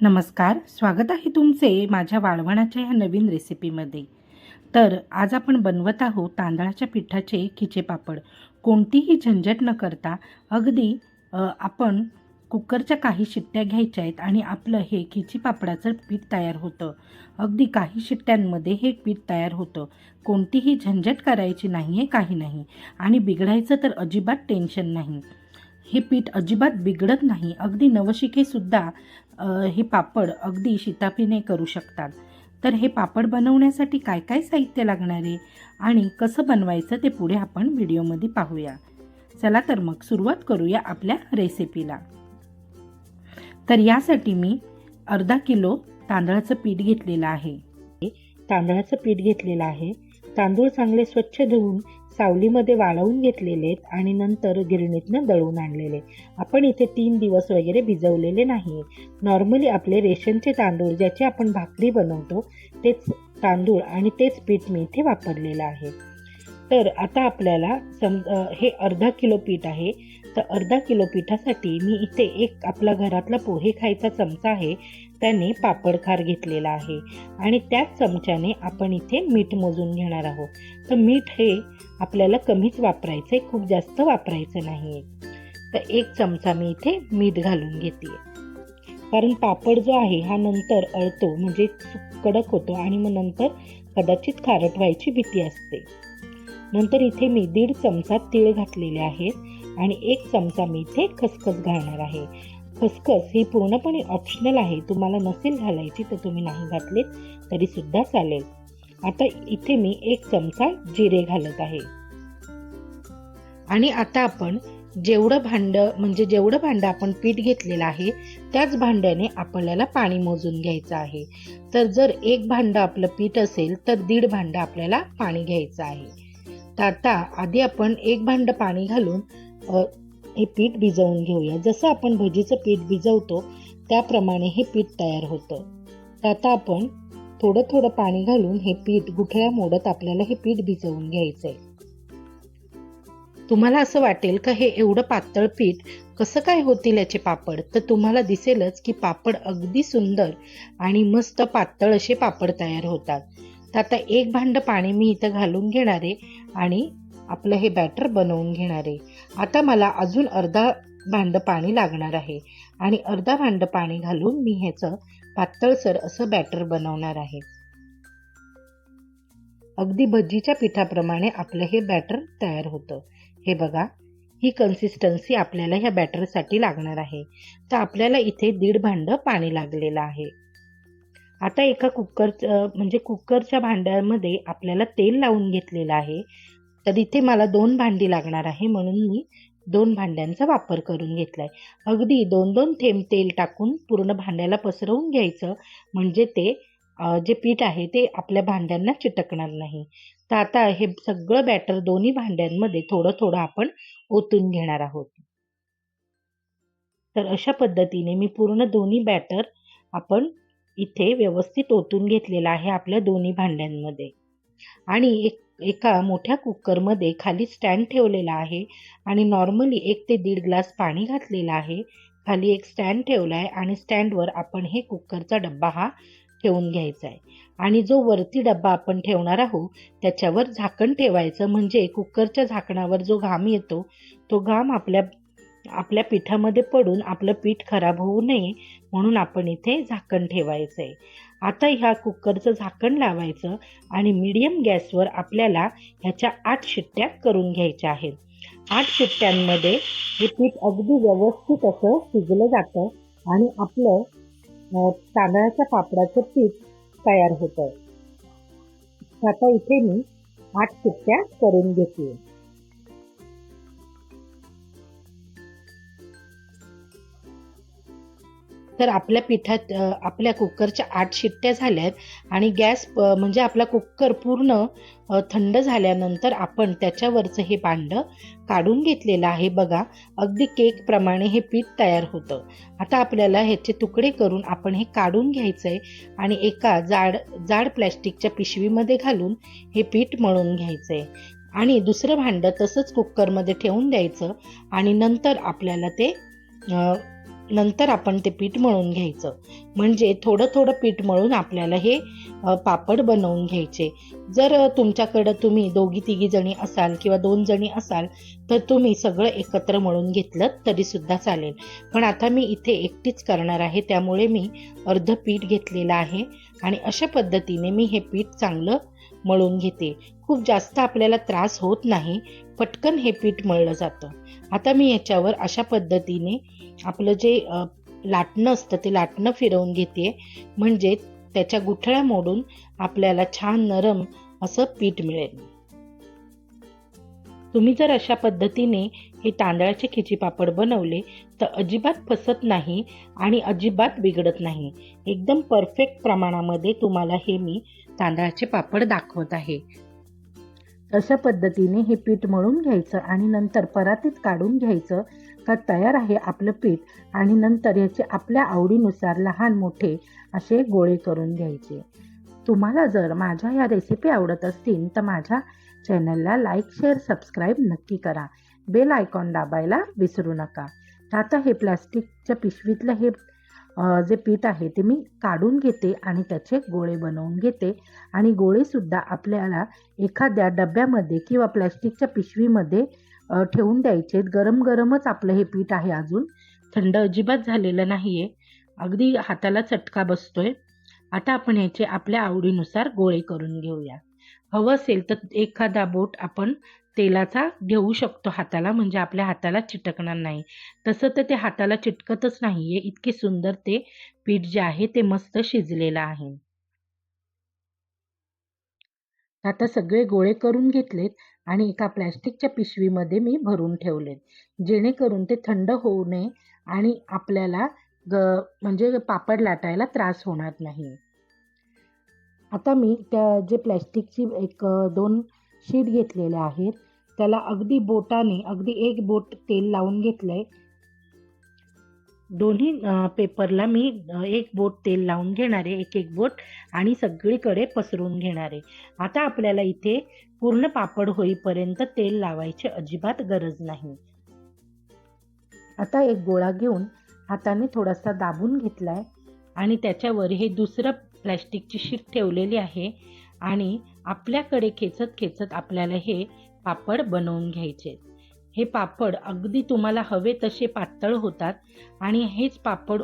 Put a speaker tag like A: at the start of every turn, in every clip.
A: नमस्कार स्वागत आहे तुमचे माझ्या वाळवणाच्या ह्या नवीन रेसिपीमध्ये. तर आज आपण बनवत आहोत तांदळाच्या पिठाचे खिचे पापड. कोणतीही झंझट न करता अगदी आपण कुकरच्या काही शिट्ट्या घ्यायच्या आहेत आणि आपलं हे खिची पापडाचं पीठ तयार होतं. अगदी काही शिट्ट्यांमध्ये हे पीठ तयार होतं. कोणतीही झंझट करायची नाही आहे काही नाही. आणि बिघडायचं तर अजिबात टेन्शन नाही. हे पीठ अजिबात बिघडत नाही. अगदी नवशिकेसुद्धा हे पापड अगदी शितापीने करू शकतात. तर हे पापड बनवण्यासाठी काय काय साहित्य लागणार आहे आणि कसं बनवायचं ते पुढे आपण व्हिडिओमध्ये पाहूया. चला तर मग सुरुवात करूया आपल्या रेसिपीला. तर यासाठी मी अर्धा किलो तांदळाचं पीठ घेतलेलं आहे. तांदळाचं पीठ घेतलेलं आहे. तांदूळ चांगले स्वच्छ धुवून सावलीमध्ये वाळवून घेतलेले आहेत आणि नंतर गिरणीतनं दळून आणलेले आपण इथे तीन दिवस वगैरे भिजवलेले नाही नॉर्मली आपले रेशनचे तांदूळ ज्याचे आपण भाकरी बनवतो तेच तांदूळ आणि तेच पीठ मी इथे वापरलेलं आहे. तर आता आपल्याला सम हे अर्धा किलो पीठ आहे. तर अर्धा किलो पिठासाठी मी इथे एक आपला घरातला पोहे खायचा चमचा आहे. त्याने पापडखार घेतलेला आहे आणि त्याच चमच्याने आपण इथे मीठ मोजून घेणार आहोत. तर मीठ हे आपल्याला कमीच वापरायचं आहे खूप जास्त वापरायचं नाही आहे तर एक चमचा मी इथे मीठ घालून घेते. कारण पापड जो आहे हा नंतर अळतो म्हणजे कडक होतो आणि मग नंतर कदाचित खारट व्हायची भीती असते. नंतर इथे मी दीड चमचा तीळ घातलेले आहेत आणि एक चमचा मी इथे खसखस घालणार आहे. खसखस ही पूर्णपणे ऑप्शनल आहे. तुम्हाला नसेल घालायची तर तुम्ही नाही घातलीत तरी सुद्धा चालेल. आता इथे मी एक चमचा जिरे घालत आहे. आणि आता आपण जेवढं भांडं म्हणजे जेवढं भांडं आपण पीठ घेतलेलं आहे त्याच भांड्याने आपल्याला पाणी मोजून घ्यायचं आहे. तर जर एक भांडं आपलं पीठ असेल तर दीड भांडं आपल्याला पाणी घ्यायचं आहे. तर आता आधी आपण एक भांडं पाणी घालून हे पीठ भिजवून घेऊया. जसं आपण भजीचं पीठ भिजवतो त्याप्रमाणे हे पीठ तयार होतं. तर आता आपण थोडं थोडं पाणी घालून हे पीठ गुठळ्या मोडत आपल्याला हे पीठ भिजवून घ्यायचंय. तुम्हाला असं वाटेल का हे एवढं पातळ पीठ कसं काय होतील याचे पापड? तर तुम्हाला दिसेलच की पापड अगदी सुंदर आणि मस्त पातळ असे पापड तयार होतात. तर आता एक भांड पाणी मी इथं घालून घेणार आहे आणि आपलं हे बॅटर बनवून घेणार आहे. आता मला अजून अर्धा भांड पाणी लागणार आहे. आणि अर्धा भांड पाणी घालून मी ह्याचं पातळसर असं बॅटर बनवणार आहे. अगदी भजीच्या पिठाप्रमाणे आपलं हे बॅटर तयार होतं. हे बघा ही कन्सिस्टन्सी आपल्याला ह्या बॅटरसाठी लागणार आहे. तर आपल्याला इथे दीड भांड पाणी लागलेलं आहे. आता एका कुकर म्हणजे कुकरच्या भांड्यामध्ये आपल्याला तेल लावून घेतलेलं आहे. तर इथे मला दोन भांडी लागणार आहे म्हणून मी दोन भांड्यांचा वापर करून घेतलाय. अगदी दोन दोन थेंब तेल टाकून पूर्ण भांड्याला पसरवून घ्यायचं. म्हणजे ते जे पीठ आहे ते आपल्या भांड्यांना चिटकणार नाही. तर आता हे सगळं बॅटर दोन्ही भांड्यांमध्ये थोडं थोडं आपण ओतून घेणार आहोत. तर अशा पद्धतीने मी पूर्ण दोन्ही बॅटर आपण इथे व्यवस्थित ओतून घेतलेला आहे आपल्या दोन्ही भांड्यांमध्ये. आणि एक एका मोठ्या कुकरमध्ये खाली स्टँड ठेवलेला आहे आणि नॉर्मली एक ते दीड ग्लास पाणी घातलेलं आहे. खाली एक स्टँड ठेवला आहे आणि स्टँडवर आपण हे कुकरचा डब्बा हा ठेवून घ्यायचा आहे आणि जो वरती डब्बा आपण ठेवणार आहोत त्याच्यावर झाकण ठेवायचं. म्हणजे कुकरच्या झाकणावर जो घाम येतो तो घाम आपल्या आपल्या पिठामध्ये पडून आपलं पीठ खराब होऊ नये म्हणून आपण इथे झाकण ठेवायचं. आहे आता ह्या कुकरचं झाकण लावायचं आणि मीडियम गॅसवर आपल्याला ह्याच्या आठ शिट्ट्या करून घ्यायच्या आहेत. आठ शिट्ट्यांमध्ये हे पीठ अगदी व्यवस्थित असं शिजलं जातं आणि आपलं तांदळाच्या पापडाचं पीठ तयार होतं. आता इथे मी आठ शिट्ट्या करून घेते. तर आपल्या पिठात आपल्या कुकरच्या आठ शिट्ट्या झाल्यात आणि गॅस प- म्हणजे आपला कुकर पूर्ण थंड झाल्यानंतर आपण त्याच्यावरचं हे भांडं काढून घेतलेलं आहे बघा. अगदी केकप्रमाणे हे पीठ तयार होतं. आता आपल्याला ह्याचे तुकडे करून आपण हे काढून घ्यायचं आहे आणि एका जाड जाड प्लॅस्टिकच्या पिशवीमध्ये घालून हे पीठ मळून घ्यायचं आहे आणि दुसरं भांडं तसंच कुकरमध्ये ठेवून द्यायचं आणि नंतर आपल्याला ते नंतर आपण ते पीठ मळून घ्यायचं. म्हणजे थोडं थोडं पीठ मळून आपल्याला हे पापड बनवून घ्यायचे. जर तुमच्याकडं तुम्ही दोघी तिघी जणी असाल किंवा दोन जणी असाल तर तुम्ही सगळं एकत्र मळून घेतलं तरी सुद्धा चालेल. पण आता मी इथे एकटीच करणार आहे त्यामुळे मी अर्ध पीठ घेतलेलं आहे. आणि अशा पद्धतीने मी हे पीठ चांगलं मळून घेते. खूप जास्त आपल्याला त्रास होत नाही पटकन हे पीठ मळलं जातं. आता मी याच्यावर अशा पद्धतीने आपलं जे लाटणं असतं ते लाटणं फिरवून घेते. म्हणजे त्याच्या गुठळ्या मोडून आपल्याला छान नरम असं पीठ मिळेल. तुम्ही जर अशा पद्धतीने हे तांदळाचे खिची पापड बनवले तर अजिबात फसत नाही आणि अजिबात बिघडत नाही. एकदम परफेक्ट प्रमाणामध्ये तुम्हाला हे मी तांदळाचे पापड दाखवत आहे. अशा पद्धतीने हे पीठ मळून घ्यायचं आणि नंतर परातीत काढून घ्यायचं. का तयार आहे आपलं पीठ आणि नंतर याचे आपल्या आवडीनुसार लहान मोठे असे गोळे करून घ्यायचे. तुम्हाला जर माझ्या या रेसिपी आवडत असतील तर माझ्या चॅनलला लाईक शेअर सबस्क्राईब नक्की करा. बेल आयकॉन दाबायला विसरू नका. आता हे प्लॅस्टिकच्या पिशवीतलं हे जे पीठ आहे ते मी काढून घेते आणि त्याचे गोळे बनवून घेते. आणि गोळेसुद्धा आपल्याला एखाद्या डब्यामध्ये किंवा प्लॅस्टिकच्या पिशवीमध्ये ठेवून द्यायचे. गरम गरमच आपलं हे पीठ आहे अजून. थंड अजिबात झालेलं नाही आहे अगदी हाताला चटका बसतोय. आता आपण याचे आपल्या आवडीनुसार गोळे करून घेऊया. हवं असेल तर एखादा बोट आपण तेलाचा घेऊ शकतो हाताला म्हणजे आपल्या हाताला चिटकणार नाही. तसं तर ते हाताला चिटकतच नाही आहे इतके सुंदर ते पीठ जे आहे ते मस्त शिजलेलं आहे. आता सगळे गोळे करून घेतलेत आणि एका प्लॅस्टिकच्या पिशवीमध्ये मी भरून ठेवलेत. जेणेकरून ते थंड होऊ नये आणि आपल्याला ग म्हणजे पापड लाटायला त्रास होणार नाही. आता मी त्या जे प्लॅस्टिकची एक दोन शीट घेतलेल्या आहेत त्याला अगदी बोटाने अगदी एक बोट तेल लावून घेतलं आहे दोन्ही पेपरला मी एक बोट तेल लावून घेणार आहे एक एक बोट आणि सगळीकडे पसरून घेणार आहे. आता आपल्याला इथे पूर्ण पापड होईपर्यंत तेल लावायची अजिबात गरज नाही. आता एक गोळा घेऊन हाताने थोडासा दाबून घेतला आहे आणि त्याच्यावर हे दुसरं प्लॅस्टिकची शीट ठेवलेली आहे आणि आपल्याकडे खेचत खेचत आपल्याला हे पापड बनवून घ्यायचे. हे पापड अगदी तुम्हाला हवे तसे पातळ होतात आणि हेच पापड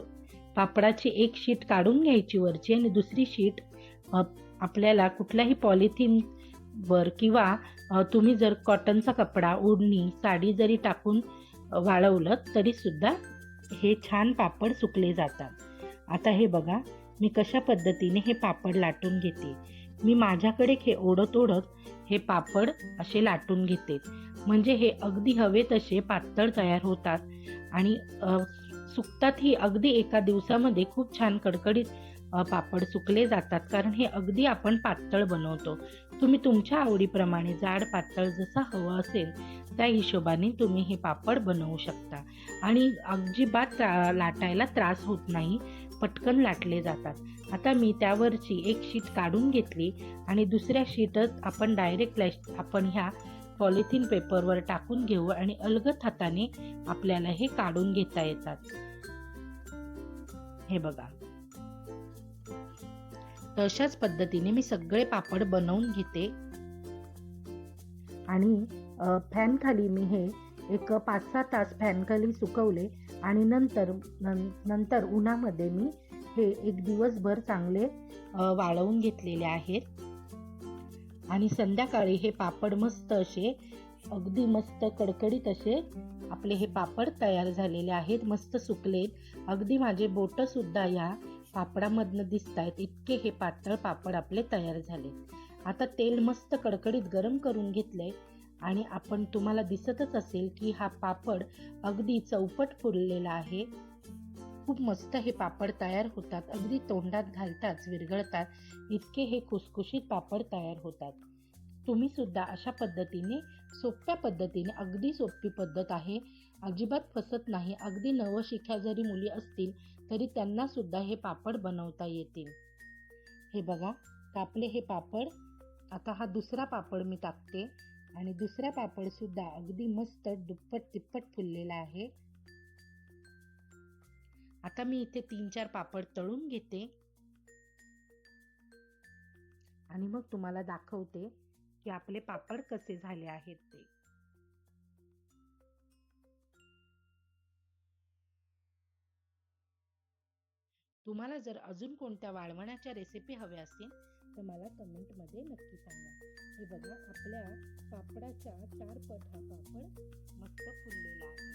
A: पापडाची एक शीट काढून घ्यायची वरची आणि दुसरी शीट आपल्याला कुठल्याही पॉलिथिनवर किंवा तुम्ही जर कॉटनचा कपडा ओढणी साडी जरी टाकून वाळवलं तरीसुद्धा हे छान पापड सुकले जातात. आता हे बघा मी कशा पद्धतीने हे पापड लाटून घेते. मी माझ्याकडे हे ओढत ओढत हे पापड असे लाटून घेते. म्हणजे हे अगदी हवे तसे पातळ तयार होतात. आणि सुकतात ही अगदी एका दिवसामध्ये खूप छान कडकडीत पापड सुकले जातात. कारण हे अगदी आपण पातळ बनवतो. तुम्ही तुमच्या आवडीप्रमाणे जाड पातळ जसा हवं असेल त्या हिशोबाने तुम्ही हे पापड बनवू शकता. आणि अजिबात लाटायला त्रास होत नाही. पटकन लाटले जातात. आता मी त्यावरची एक शीट काढून घेतली आणि दुसऱ्या शीटच आपण डायरेक्ट लॅश आपण ह्या पॉलिथिन पेपरवर टाकून घेऊ आणि अलगत हाताने आपल्याला हे काढून घेता येतात. हे बघा. तशाच पद्धतीने मी सगळे पापड बनवून घेते. आणि फॅन खाली मी हे एक पाच सहा तास फॅन खाली सुकवले आणि नंतर नंतर उन्हामध्ये मी हे एक दिवसभर चांगले वाळवून घेतलेले आहेत. आणि संध्याकाळी हे पापड मस्त असे अगदी मस्त कडकडीत असे आपले हे पापड तयार झालेले आहेत. मस्त सुकलेत. अगदी माझे बोटंसुद्धा या पापडामधनं दिसत आहेत इतके हे पातळ पापड आपले तयार झाले. आता तेल मस्त कडकडीत गरम करून घेतले आणि आपण तुम्हाला दिसतच असेल की हा पापड अगदी चौपट फुललेला आहे. खूप मस्त हे पापड तयार होतात. अगदी तोंडात घालताच विरघळतात. इतके हे खुसखुशीत पापड तयार होतात. तुम्ही सुद्धा अशा पद्धतीने सोप्या पद्धतीने अगदी सोपी पद्धत आहे. अजिबात फसत नाही. अगदी नवशिक्या जरी मुली असतील तरी त्यांना सुद्धा हे पापड बनवता येतील. हे बघा कापले हे पापड. आता हा दुसरा पापड मी टाकते. आणि दुसरा पापड सुद्धा अगदी मस्त दुप्पट तिप्पट फुललेला आहे. आता मी इथे तीन चार पापड तळून घेते. आणि मग तुम्हाला दाखवते की आपले पापड कसे झाले आहेत ते. तुम्हाला जर अजून कोणत्या वाळवणाच्या रेसिपी हव्या असतील तर मला कमेंटमध्ये नक्की सांगा. हे बघा आपल्या पापडाच्या चार पट हा पापड मस्त फुललेला आहे.